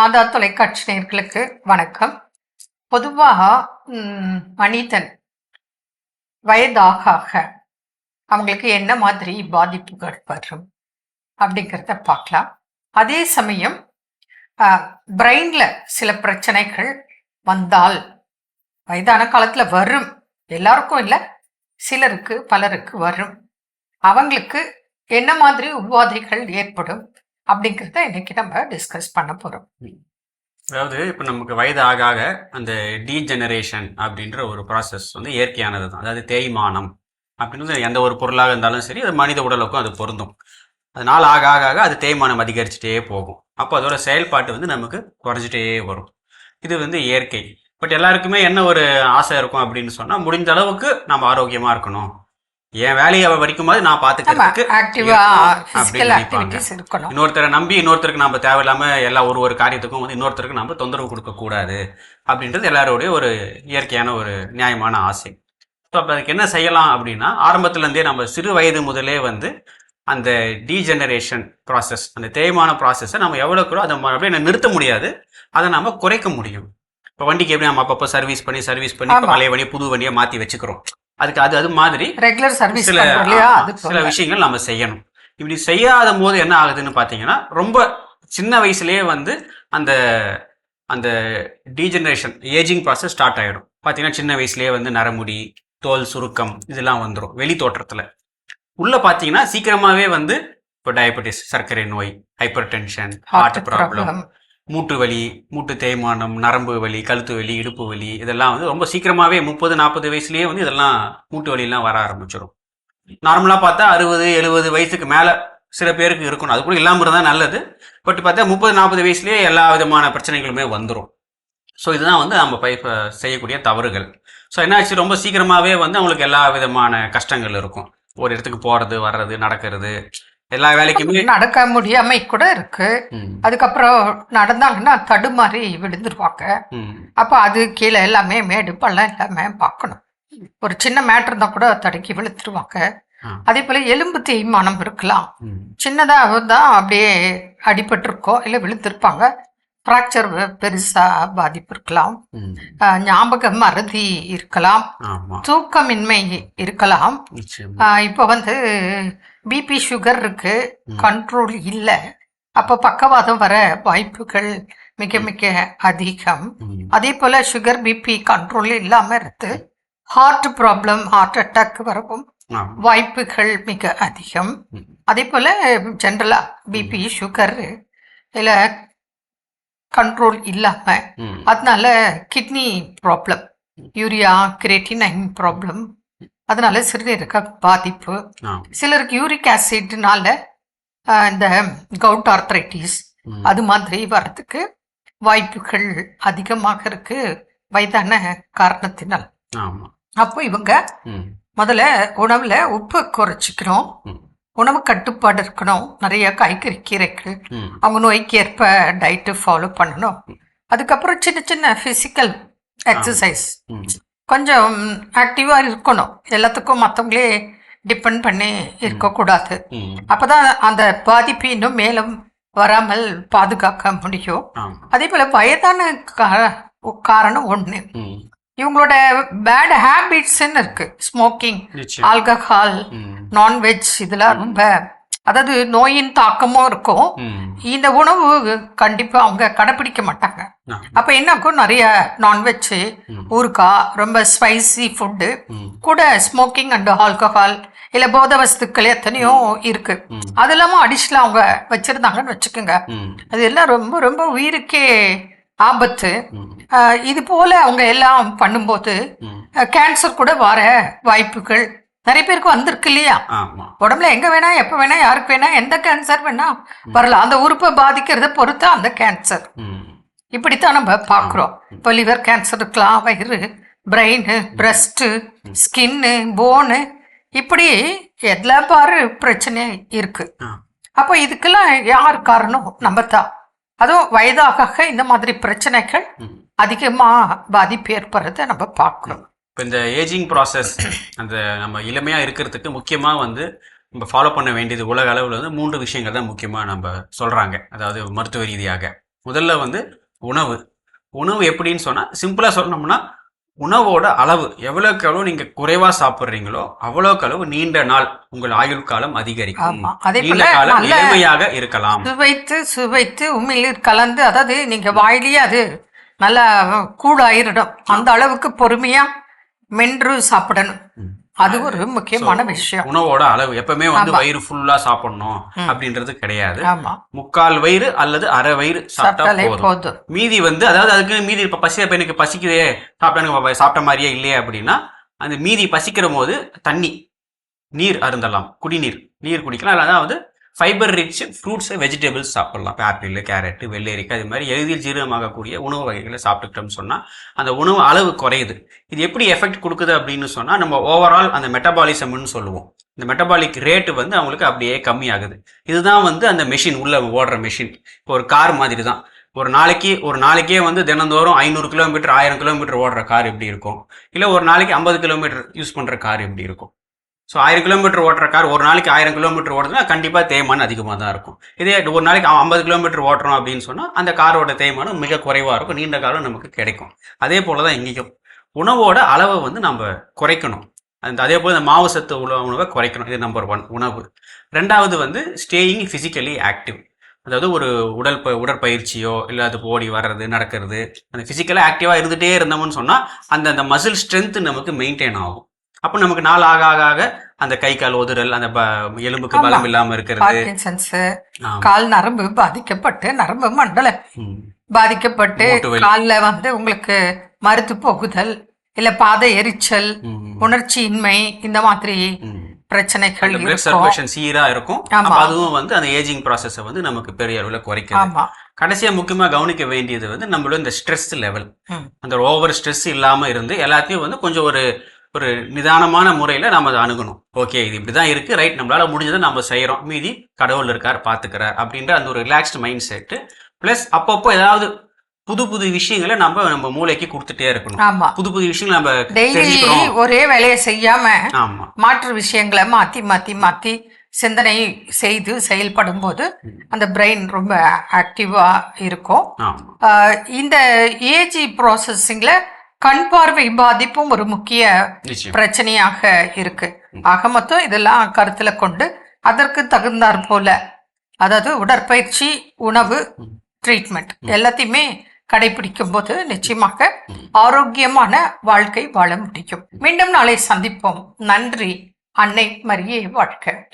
மாதா தொலைக்காட்சி நேர்களுக்கு வணக்கம். பொதுவாக மனிதன் வயதாக அவங்களுக்கு என்ன மாதிரி பாதிப்புகள் வரும் அப்படிங்கிறத பார்க்கலாம். அதே சமயம் பிரெயின்ல சில பிரச்சனைகள் வந்தால் வயதான காலத்தில் வரும். எல்லாருக்கும் இல்லை சிலருக்கு பலருக்கு வரும். அவங்களுக்கு என்ன மாதிரி உபாதைகள் ஏற்படும்? அப்படிங்கிறத இன்னைக்கு நம்ம டிஸ்கஸ் பண்ண போறோம். அதாவது இப்போ நமக்கு வயது ஆக ஆக அந்த டீஜெனரேஷன் அப்படின்ற ஒரு ப்ராசஸ் வந்து இயற்கையானது தான் அதாவது தேய்மானம் அப்படின்றது எந்த ஒரு பொருளாக இருந்தாலும் சரி அது மனித உடலுக்கும் அது பொருந்தும். அதனால் ஆக ஆக ஆக அது தேய்மானம் அதிகரிச்சுட்டே போகும். அப்போ அதோட செயல்பாட்டு வந்து நமக்கு குறைஞ்சிட்டே வரும். இது வந்து இயற்கை. பட் எல்லாருக்குமே என்ன ஒரு ஆசை இருக்கும் அப்படின்னு சொன்னால் முடிஞ்ச அளவுக்கு நம்ம ஆரோக்கியமாக இருக்கணும். என் வேலையை வரைக்கும் போது நான் இருக்கணும் இருக்கணும் இன்னொருத்தரை நம்பி இன்னொருத்தருக்கு நம்ம தேவையில்லாம எல்லா ஒரு ஒரு காரியத்துக்கும் வந்து இன்னொருத்தருக்கு நம்ம தொந்தரவு கொடுக்க கூடாது அப்படின்றது எல்லாருடைய ஒரு இயற்கையான ஒரு நியாயமான ஆசை. ஸோ அப்போ அதுக்கு என்ன செய்யலாம் அப்படின்னா ஆரம்பத்துல இருந்தே நம்ம சிறு வயது முதலே வந்து அந்த டீஜெனரேஷன் ப்ராசஸ் அந்த தேய்மான ப்ராசஸை நம்ம எவ்வளோக்குறோம் அதை அப்படியே நிறுத்த முடியாது. அதை நம்ம குறைக்க முடியும். இப்போ வண்டிக்கு எப்படி நம்ம அப்பப்போ சர்வீஸ் பண்ணி சர்வீஸ் பண்ணி. பழைய வண்டியை புது வண்டியை மாற்றி வச்சுக்கிறோம். அதுக்கு அது அது மாதிரி ரெகுலர் சர்வீஸ் சில சில. விஷயங்கள் நம்ம செய்யணும். இப்படி செய்யாத போது என்ன ஆகுதுன்னு பார்த்தீங்கன்னா ரொம்ப சின்ன வயசுலயே வந்து அந்த அந்த டீஜெனரேஷன் ஏஜிங் ப்ராசஸ் ஸ்டார்ட் ஆயிடும். பார்த்தீங்கன்னா சின்ன வயசுலயே வந்து நரமுடி தோல் சுருக்கம் இதெல்லாம் வந்துடும் வெளி தோற்றத்தில். உள்ள பார்த்தீங்கன்னா சீக்கிரமாவே வந்து இப்போ டயபெட்டிஸ் சர்க்கரை நோய் ஹைப்பர் டென்ஷன் ஹார்ட் ப்ராப்ளம். மூட்டு வலி மூட்டு தேய்மானம் நரம்பு வலி கழுத்து வலி இடுப்பு வலி இதெல்லாம் வந்து ரொம்ப சீக்கிரமாகவே முப்பது நாற்பது வயசுலேயே வந்து இதெல்லாம் மூட்டு வலியெல்லாம் வர ஆரம்பிச்சிடும் நார்மலாக பார்த்தா அறுபது எழுபது வயசுக்கு மேலே சில பேருக்கு இருக்கணும். அது கூட இல்லாமல் இருந்தால் நல்லது. பட் பார்த்தா முப்பது நாற்பது வயசுலேயே எல்லா விதமான பிரச்சனைகளுமே வந்துடும் ஸோ இதுதான் வந்து நம்ம பை செய்யக்கூடிய தவறுகள். ஸோ என்னாச்சு? ரொம்ப சீக்கிரமாகவே வந்து அவங்களுக்கு எல்லா விதமான கஷ்டங்கள் இருக்கும். ஒரு இடத்துக்கு போகிறது வர்றது நடக்கிறது. எல்லா வேலைக்குமே நடக்க முடியாம கூட இருக்கு. அதுக்கப்புறம் நடந்தாங்கன்னா தடுமாறி விழுந்துருவாங்க. அப்ப அது கீழே எல்லாமே மேடு பள்ளம் எல்லாமே பார்க்கணும். ஒரு சின்ன மேட்டர் இருந்தா கூட தடுக்கி விழுத்துருவாங்க. அதே போல எலும்பு தேய்மானம் இருக்கலாம். சின்னதாக தான் அப்படியே அடிபட்டிருக்கோம் இல்லை விழுந்திருப்பாங்க. ஃப்ராக்சர் பெருசா பாதிப்பு இருக்கலாம். ஞாபக மறதி இருக்கலாம். தூக்கமின்மை இருக்கலாம். இப்போ வந்து பிபி சுகர் இருக்கு. கண்ட்ரோல் இல்லை. அப்போ பக்கவாதம் வர வாய்ப்புகள் மிக மிக அதிகம். அதே போல சுகர் பிபி கண்ட்ரோல் இல்லாம இருந்து ஹார்ட் ப்ராப்ளம் ஹார்ட் அட்டாக் வரவும். வாய்ப்புகள் மிக அதிகம். அதே போல ஜென்ரலா பிபி சுகர் இல்ல கண்ட்ரோல் இல்லாம அதனால kidney problem urea creatinine problem அதனால சிறுநீரக பாதிப்பு. சிலருக்கு யூரிக் ஆசிட்னால இந்த கவுட் ஆர்த்ரைட்டிஸ் அது மாதிரி வர்றதுக்கு வாய்ப்புகள் அதிகமாக இருக்கு வயதான காரணத்தினால். அப்போ இவங்க முதல்ல உணவுல உப்பு குறைச்சிக்கணும் ம், உணவு கட்டுப்பாடு இருக்கணும். நிறைய காய்கறி கீரைகள். அவங்க நோய்க்கு ஏற்ப டயட்டு ஃபாலோ பண்ணணும். அதுக்கப்புறம் சின்ன சின்ன ஃபிசிக்கல் எக்ஸசைஸ் கொஞ்சம் ஆக்டிவாக இருக்கணும். எல்லாத்துக்கும் மற்றவங்களே டிபெண்ட் பண்ணி இருக்கக்கூடாது. அப்பதான் அந்த பாதிப்பு இன்னும் மேலும் வராமல் பாதுகாக்க முடியும். அதே போல வயதான காரணம் ம், இவங்களோட பேட் ஹேபிட்ஸ்ன்னு இருக்கு. ஸ்மோக்கிங். ஆல்கஹால் நான்வெஜ் இதெல்லாம் ரொம்ப அதாவது நோயின் தாக்கமும் இருக்கும். இந்த உணவு கண்டிப்பா அவங்க கடைப்பிடிக்க மாட்டாங்க. அப்ப என்ன ஆகும்? நிறைய நான்வெஜ் ஊறுகாய் ரொம்ப ஸ்பைசி ஃபுட்டு கூட ஸ்மோக்கிங் அண்ட் ஆல்கஹால் இல்ல போத வஸ்துக்கள் எத்தனையோ இருக்கு. அது இல்லாம அடிஷனல் அவங்க வச்சிருந்தாங்கன்னு வச்சுக்கோங்க. அது எல்லாம் ரொம்ப ரொம்ப உயிருக்கே ஆபத்து. இது போல அவங்க எல்லாம் பண்ணும்போது கேன்சர் கூட வர வாய்ப்புகள் நிறைய பேருக்கு வந்திருக்கு இல்லையா. உடம்புல எங்க வேணா எப்ப வேணா யாருக்கு வேணா எந்த கேன்சர் வேணா வரலாம். அந்த உறுப்பை பாதிக்கிறத பொறுத்து அந்த கேன்சர் இப்படித்தான் நம்ம பார்க்குறோம். இப்போ லிவர் கேன்சர் இருக்கலாம் வயிறு பிரெயின் பிரஸ்ட்டு ஸ்கின்னு போனு இப்படி எதுல பாரு பிரச்சனை இருக்கு. அப்போ இதுக்கெல்லாம் யார் காரணம்? நம்ம தான். அதுவும் வயதாக இந்த மாதிரி பிரச்சனைகள் ம். அதிகமா பாதிப்பு ஏற்படுறத நம்ம பார்க்கிறோம் இப்போ இந்த ஏஜிங் ப்ராசஸ் அந்த நம்ம இளமையாக இருக்கிறதுக்கு முக்கியமாக வந்து நம்ம ஃபாலோ பண்ண வேண்டியது உலக அளவில் வந்து மூன்று விஷயங்கள் தான் முக்கியமாக நம்ம சொல்கிறாங்க அதாவது மருத்துவ ரீதியாக. முதல்ல வந்து உணவு. உணவு எப்படின்னு சொன்னா சிம்பிளா சொல்லணும்னா உணவோட அளவு எவ்வளவுக்கு எவ்வளவு நீங்க குறைவா சாப்பிடுறீங்களோ அவ்வளவுக்கு அளவு நீண்ட நாள் உங்கள் ஆயுள் காலம் அதிகரிக்கும். நீண்ட காலம் இளமையாக இருக்கலாம். சுவைத்து சுவைத்து உமிழ்நீர் கலந்து அதாவது நீங்க வாயிலேயே அது நல்லா கூடாயிரிடும். அந்த அளவுக்கு பொறுமையா மென்று சாப்பிடணும். அது ஒரு முக்கியமான விஷயம். உணவோட அளவு. எப்பவுமே வந்து. வயிறு ஃபுல்லா சாப்பிடணும். அப்படின்றது கிடையாது. முக்கால் வயிறு அல்லது அரை வயிறு சாப்பிட்டா போதும். மீதி வந்து அதாவது அதுக்கு மீதி இப்ப பசி இப்ப எனக்கு பசிக்குதே சாப்பிட்டா சாப்பிட்ட மாதிரியே இல்லையே அப்படின்னா அந்த மீதி பசிக்கிற போது தண்ணி நீர் அருந்தலாம். குடிநீர். நீர் குடிக்கலாம். அதாவது ஃபைபர் ரிச் ஃப்ரூட்ஸ் வெஜிடபிள்ஸ் சாப்பிடலாம். ஆப்பிள் கேரட்டு வெள்ளரிக்காய் இது மாதிரி எளிதில் ஜீரணமாகக்கூடிய உணவு வகைகளை சாப்பிட்டுக்கிட்டோம்னு சொன்னால் அந்த உணவு அளவு குறையுது. இது எப்படி எஃபெக்ட் கொடுக்குது அப்படின்னு சொன்னால் நம்ம ஓவரால் அந்த மெட்டபாலிசம்னு சொல்லுவோம். இந்த மெட்டபாலிக் ரேட்டு வந்து அவங்களுக்கு அப்படியே கம்மியாகுது. இதுதான் வந்து அந்த மெஷின் உள்ள ஓடுற மெஷின் இப்போ ஒரு கார் மாதிரி தான் ஒரு நாளைக்கு ஒரு நாளைக்கே வந்து தினந்தோறும் ஐநூறு கிலோமீட்டர் ஆயிரம் கிலோமீட்டர் ஓடுற கார் எப்படி இருக்கும்? இல்லை ஒரு நாளைக்கு ஐம்பது கிலோமீட்டர் யூஸ் பண்ணுற கார் எப்படி இருக்கும்? ஸோ ஆயிரம் கிலோமீட்டர் ஓட்டுற கார் ஒரு நாளைக்கு ஆயிரம் கிலோமீட்டர் ஓடுதுன்னா கண்டிப்பாக தேய்மானம் அதிகமாக தான் இருக்கும். இதே ஒரு நாளைக்கு ஐம்பது கிலோமீட்டர் ஓட்டுறோம் அப்படின்னு சொன்னால் அந்த காரோட தேய்மானம் மிக குறைவாக இருக்கும். நீண்ட காலம் நமக்கு கிடைக்கும். அதே போல் தான் இங்கேயும். உணவோட அளவை வந்து நம்ம குறைக்கணும். அந்த அதே போல் இந்த மாவு சத்து உள்ள உணவை குறைக்கணும். இது நம்பர் ஒன் உணவு. ரெண்டாவது வந்து ஸ்டேயிங் ஃபிசிக்கலி ஆக்டிவ் அதாவது ஒரு உடல் ப உடற்பயிற்சியோ இல்லை அது ஓடி வர்றது நடக்கிறது அந்த ஃபிசிக்கலாக ஆக்டிவாக இருந்துகிட்டே இருந்தோம்னு சொன்னால் அந்த அந்த மசில் ஸ்ட்ரென்த் நமக்கு மெயின்டைன் ஆகும். அப்போ நமக்கு நாள் ஆக ஆக ஆக அந்த கை கால் உதறல் அந்த எலும்புக்கு. பலம் இல்லாமல் இருக்கிறது. கால் நரம்பு பாதிக்கப்பட்டு நரம்பு மண்டலம் ம். பாதிக்கப்பட்டு. கால்ல வந்து உங்களுக்கு மருத்து போகுதல் இல்ல பாத எரிச்சல் ம். உணர்ச்சியின்மை இந்த மாதிரி. பிரச்சனைகள் சர்க்குலேஷன் சீரா இருக்கும் அதுவும் வந்து அந்த ஏஜிங் ப்ராசஸை வந்து நமக்கு பெரிய அளவில் குறைக்குது ஆமா கடைசியா முக்கியமா கவனிக்க வேண்டியது வந்து நம்மளோட இந்த ஸ்ட்ரெஸ் லெவல். அந்த ஓவர் ஸ்ட்ரெஸ் இல்லாம இருந்து எல்லாத்தையும் வந்து கொஞ்சம் ஒரு ஒரு நிதானமான முறையில நம்ம அதை அணுகணும். ஓகே இது இப்படிதான் இருக்கு ரைட் நம்மளால முடிஞ்சதை நம்ம செய்யறோம் மீதி கடவுள் இருக்கார் பாத்துக்கிறார் அப்படின்ற அந்த ஒரு ரிலாக்ஸ்டு மைண்ட் செட் பிளஸ் அப்பப்போ ஏதாவது புது புது விஷயங்களை நம்ம நம்ம மூளைக்கு கொடுத்துட்டே இருக்கணும். ஆமா. புது புது விஷயங்களை நம்ம டெய்லி ஒரே வேலையை செய்யாம ஆமா. மாற்று விஷயங்களை மாத்தி மாத்தி மாத்தி சிந்தனை செய்து செயல்படும் போது அந்த பிரெயின் ரொம்ப ஆக்டிவா இருக்கும். இந்த ஏஜி ப்ராசஸிங்ல கண் பார்வை பாதிப்பும் ஒரு முக்கிய பிரச்சனையாக இருக்கு. ஆக மொத்தம் இதெல்லாம் கருத்துல கொண்டு அதற்கு தகுந்தாற் போல அதாவது உடற்பயிற்சி உணவு ட்ரீட்மெண்ட் எல்லாத்தையுமே கடைபிடிக்கும் போது நிச்சயமாக ஆரோக்கியமான வாழ்க்கை வாழ முடியும். மீண்டும் நாளை சந்திப்போம். நன்றி. அன்னை மரியே வாழ்க.